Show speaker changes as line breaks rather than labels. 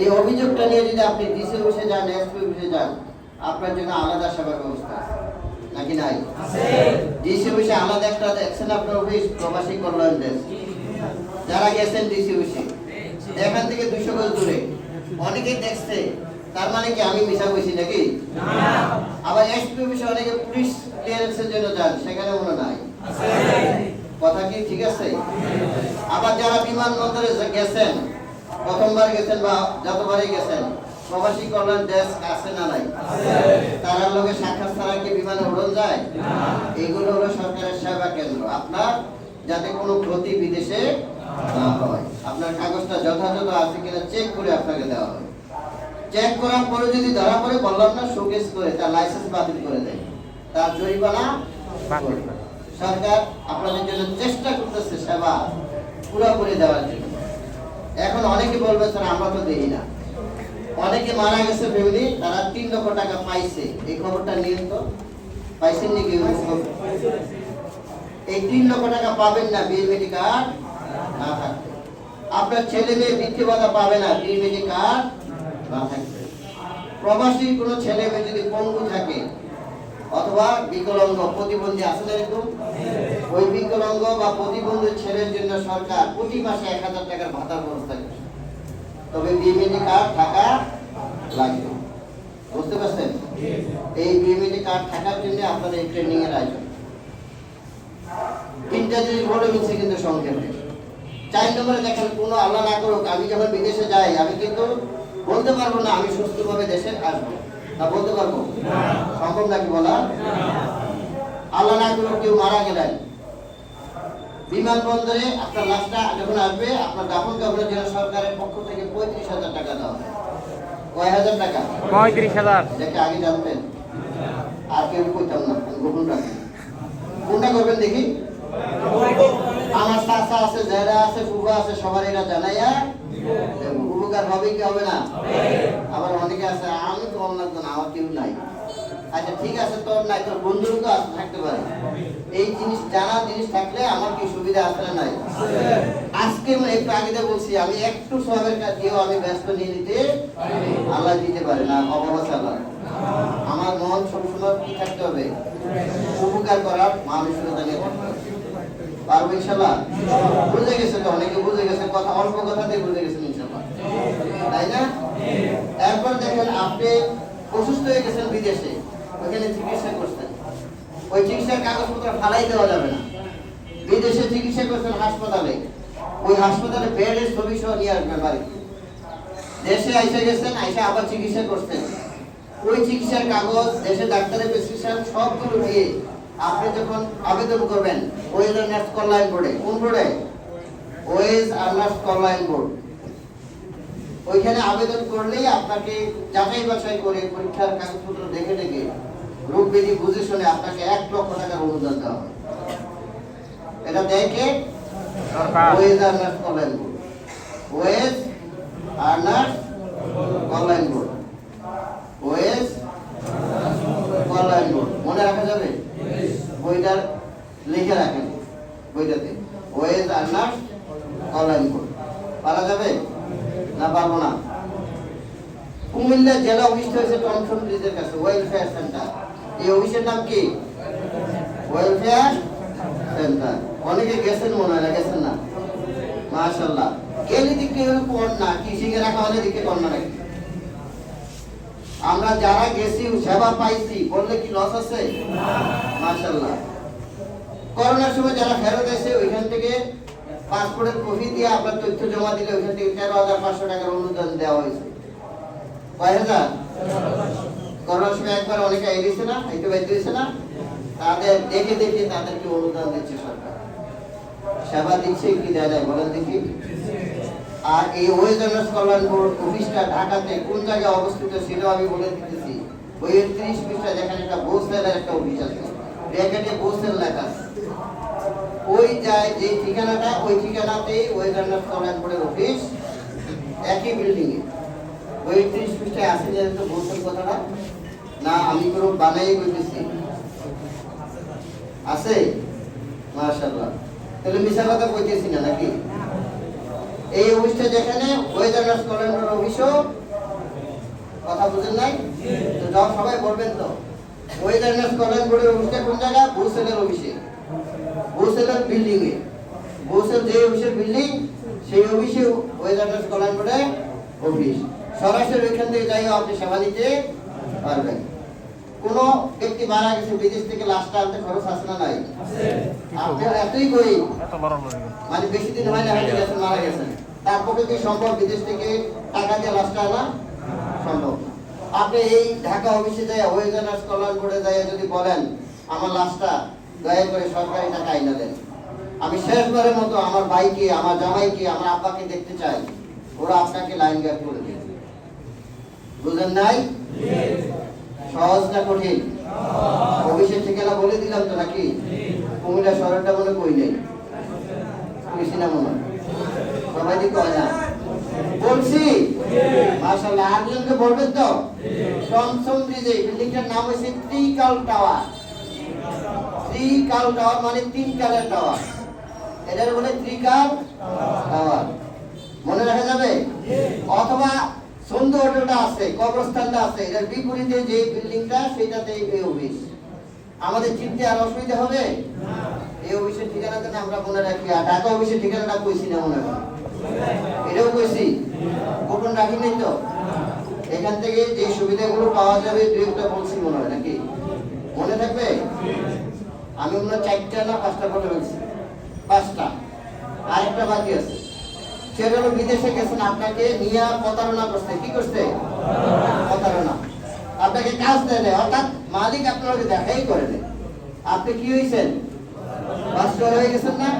এই অভিযোগটা নিয়ে যদি আপনি ডিসি অফিসে যান এসপি অফিসে যান আপনার জন্য আলাদা সেবার ব্যবস্থা আছে। নাকি নাই? ডিসি অফিসে আলাদা একটা দেখছেন আপনার অফিস প্রবাসী কল্যাণ দেশ যারা গেছেন ডিসি অফিসে এখান থেকে দুশো গজ দূরে। অনেকেই দেখছে তার মানে কি আমি মিশা কইছি নাকি? আবার এসপি অফিসে অনেকে পুলিশ ক্লিয়ারেন্সের জন্য যান সেখানে মনে নাই। কথা কি ঠিক আছে? আবার যারা বিমানবন্দরে গেছেন প্রথমবার গেছেন বা যতবারই গেছেন প্রবাসী কল্যাণ ডেস্ক আছে না নাই? তারা লোকে সাক্ষাৎ ছাড়া কি বিমানে উড়ন যায়? এগুলো হলো সরকারের সেবা কেন্দ্র। আপনার যাতে কোনো ক্ষতি বিদেশে না হয়। আপনার কাগজটা যথাযথ আছে কিনা চেক করে আপনাকে দেওয়া হবে। চেক করার পরে যদি ধরা পড়ে বললাম না শোকেস করে তার লাইসেন্স বাতিল করে দেয়। তার জরিমানা সরকার আপনাদের জন্য চেষ্টা করতেছে সেবা পুরোপুরি দেওয়ার জন্য। এখন অনেকে বলবে, স্যার, আমরা তো দেই না। অনেকে মারা গেছে ফ্যামিলি, তারা তিন লক্ষ টাকা পাইছে। এই খবরটা নিয়ে তো। পাইছেন নাকি এই তিন লক্ষ টাকা পাবেন না বিএমএডি কার্ড না থাকবে। আপনার ছেলে মেয়ে বৃত্তি ভাতা পাবে না বিএমএডি কার্ড না থাকবে। প্রবাসী কোনো ছেলে মেয়ে যদি পঙ্গু থাকে অথবা বিকলাঙ্গ প্রতিবন্ধী আছে এরকম? ওই বিকলাঙ্গ বা প্রতিবন্ধী ছেলের জন্য সরকার প্রতি মাসে এক হাজার টাকার ভাতার ব্যবস্থা করে তবে বিএমএডি কার্ড থাকা লাগবে। বুঝতে পারছেন? এই বিএমএডি কার্ড থাকার জন্য আপনাদের এই ট্রেনিং এর আয়োজন। তিনটা জিনিস বলে কিন্তু সংক্ষেপে। চার নম্বরে দেখেন কোনো আল্লাহ না করুক আমি যখন বিদেশে যাই আমি কিন্তু বলতে পারব না আমি সুস্থভাবে দেশে আসব। তা বলতে পারব? সম্ভব নাকি বলা? আল্লাহ না কেউ মারা গেলেন। বিমানবন্দরে আপনার লাশটা যখন আসবে আপনার দাফন জন্য সরকারের পক্ষ থেকে পঁয়ত্রিশ হাজার টাকা দেওয়া কয় হাজার টাকা?
পঁয়ত্রিশ হাজার।
যাকে আগে জানতেন। আর কেউ কইতাম না আমি গোপন রাখি। কোনটা করবেন দেখি? আমার চাচা আছে জেরা আছে ফুফা আছে সবার এরা জানাইয়া। উপকার হবে কি হবে না? আবার অনেকে আছে, আমি তো অন্য লাগতো না আমার কেউ নাই। আচ্ছা ঠিক আছে, তোর নাই, তোর বন্ধুর তো থাকতে পারে। এই জিনিস, জানা জিনিস থাকলে আমার কি সুবিধা আছে না নাই? আজকে একটু আগে বলছি, আমি একটু সবের কাজ দিয়েও আমি ব্যস্ত নিয়ে নিতে আল্লাহ দিতে পারে না অভাব আল্লাহ। আমার মন সবসময় কি থাকতে হবে। উপকার করার হবে। পারব ইনশাল্লাহ? বুঝে গেছে তো, অনেকে বুঝে গেছে, কথা, অল্প কথাতেই বুঝে গেছেন তাই না? এরপর দেখেন আপনি অসুস্থ হয়ে গেছেন বিদেশে ওখানে চিকিৎসা করছেন। ওই চিকিৎসার কাগজপত্র ফালাই দেওয়া যাবে না। বিদেশে চিকিৎসা করছেন হাসপাতালে। ওই হাসপাতালে বেডের ছবি সহ নিয়ে আসবেন বাড়ি দেশে আইসা গেছেন, আইসা আবার চিকিৎসা করছেন। ওই চিকিৎসার কাগজ, দেশে ডাক্তারের প্রেসক্রিপশন সবগুলো দিয়ে আপনি যখন আবেদন করবেন ওয়েজ আর নার্স কল্যাণ বোর্ডে কোন বোর্ডে? ওয়েজ আর নার্স কল্যাণ বোর্ড। ওইখানে আবেদন করলেই আপনাকে যাচাই বাছাই করে পরীক্ষার কাগজপত্র দেখে দেখে রোগ বিধি বুঝে শুনে আপনাকে এক লক্ষ টাকার অনুদান দেওয়া হবে। এটা দেখে
সরকার।
ওয়েজ আর নার্স কল্যাণ বোর্ড ওয়েজ আর নার্স কল্যাণ বোর্ড ওয়েজ কল্যাণ বোর্ড মনে রাখা যাবে বইটার লিখে রাখেন বইটাতে নার্স কল্যাণ বোর্ড পারা যাবে? না, পারব না। কুমিল্লা জেলা অফিসটা হয়েছে ব্রিজের কাছে ওয়েলফেয়ার সেন্টার এই অফিসের নাম কি? ওয়েলফেয়ার সেন্টার অনেকে গেছেন মনে হয় না, গেছেন না। মাশাল্লাহ গেলে দিকে রাখা হলে দিকে কোন না নাকি আমরা যারা গেছি, সেবা পাইছি, বললে কি লস আছে? মাশাল্লাহ করোনার সময় যারা ফেরত এসে ওইখান থেকে পাসপোর্টের কপি দিয়ে আপনার তথ্য জমা দিলে ওইখান থেকে তেরো হাজার পাঁচশো টাকার অনুদান দেওয়া হয়েছে। কয় হাজার? করোনার সময় একবার অনেকে এড়িয়েছে না বাইতে হয়েছে না। তাদের দেখে দেখে তাদেরকে অনুদান দিচ্ছে সরকার। সেবা দিচ্ছে কি দেয় নাই বলেন দেখি। আর এই ওয়েদার্স কল্যাণ বোর্ড অফিসটা ঢাকাতে কোন জায়গায় অবস্থিত সেটাও আমি বলে দিতেছি। বইয়ের ত্রিশ পৃষ্ঠা যেখানে একটা বোসেলের একটা অফিস আছে। ব্র্যাকেটে বোসেল লেখা ওই যায়, যে ঠিকানাটা, ওই ঠিকানাতেই ওয়েদার্স কল্যাণ বোর্ডের অফিস একই বিল্ডিং এ। ওই ত্রিশ পৃষ্ঠায় আছে যে তো বোসেল কথাটা? না, আমি কোনো বানাই বলতেছি আছে? মাশাআল্লাহ। তাহলে মিশা কথা কইতেছি না নাকি? এই অফিসটা যেখানে ওয়েদার কল্যাণের অফিসও কথা বুঝেন নাই? তো সবাই বলবেন তো। ওয়েদার কল্যাণ বোর্ডের অফিসটা কোন জায়গা? বুসেলের অফিসে। বুসেলের বিল্ডিং এ বুসেল যে অফিসের বিল্ডিং সেই অফিসে ওয়েদার কল্যাণ বোর্ডের অফিস। সরাসরি ওইখান থেকে যাই আপনি সেবা নিতে পারবেন। কোন ব্যক্তি মারা গেছে, বিদেশ থেকে লাশটা আনতে খরচ আছে না নাই? এতই
এত
মানে বেশি দিন হয় না গেছেন মারা গেছেন। তার কি সম্ভব? বিদেশ থেকে টাকা দিয়ে লাশটা আনা সম্ভব। আপনি এই ঢাকা অফিসে যায় ওয়েজনার্স কল্যাণ বোর্ডে যায় যদি বলেন, আমার লাশটা দয়া করে সরকারি টাকা আইনা দেন। আমি শেষবারের মতো আমার ভাইকে, আমার জামাইকে, আমার আব্বাকে দেখতে চাই। ওরা আপনাকে লাইন গ্যাপ করে দেবে। বুঝলেন নাই? সহজ না কঠিন? অফিসের ঠিকানা বলে দিলাম তো নাকি? কুমিল্লা শহরটা মনে কই নেই। কইছি না মনে? সবাই দিকে না বলছি? মাশাআল্লাহ বলবেন তো? ব্রিজে বিল্ডিংটার নাম টাওয়ার। টাওয়ার মানে তিন কালের টাওয়ার। এটার বলে টাওয়ার। মনে রাখা যাবে? অথবা সন্ধ্যা হোটেলটা আছে, কবরস্থানটা আছে এটার বিপরীতে যে বিল্ডিংটা, সেটাতে এই অফিস। আমাদের চিনতে আর অসুবিধা হবে? এই অফিসের ঠিকানাটা আমরা মনে রাখি, আর ঢাকা অফিসের ঠিকানাটা কইছি না মনে হয়। এটাও কইছি রাখি নাই তো? এখান থেকে যে সুবিধাগুলো পাওয়া যাবে একটা বলছি মনে হয় নাকি? মনে থাকবে? আমি মনে চারটা না পাঁচটা পাঁচটা। আরেকটা বাকি আছে। সেটা হলো বিদেশে গেছেন আপনাকে নিয়ে প্রতারণা করছে। কি করছে? প্রতারণা। আপনাকে কাজ দেয় অর্থাৎ মালিক আপনাকে দেখাই করে আপনি কি হয়েছেন বাস্তব হয়ে গেছেন না?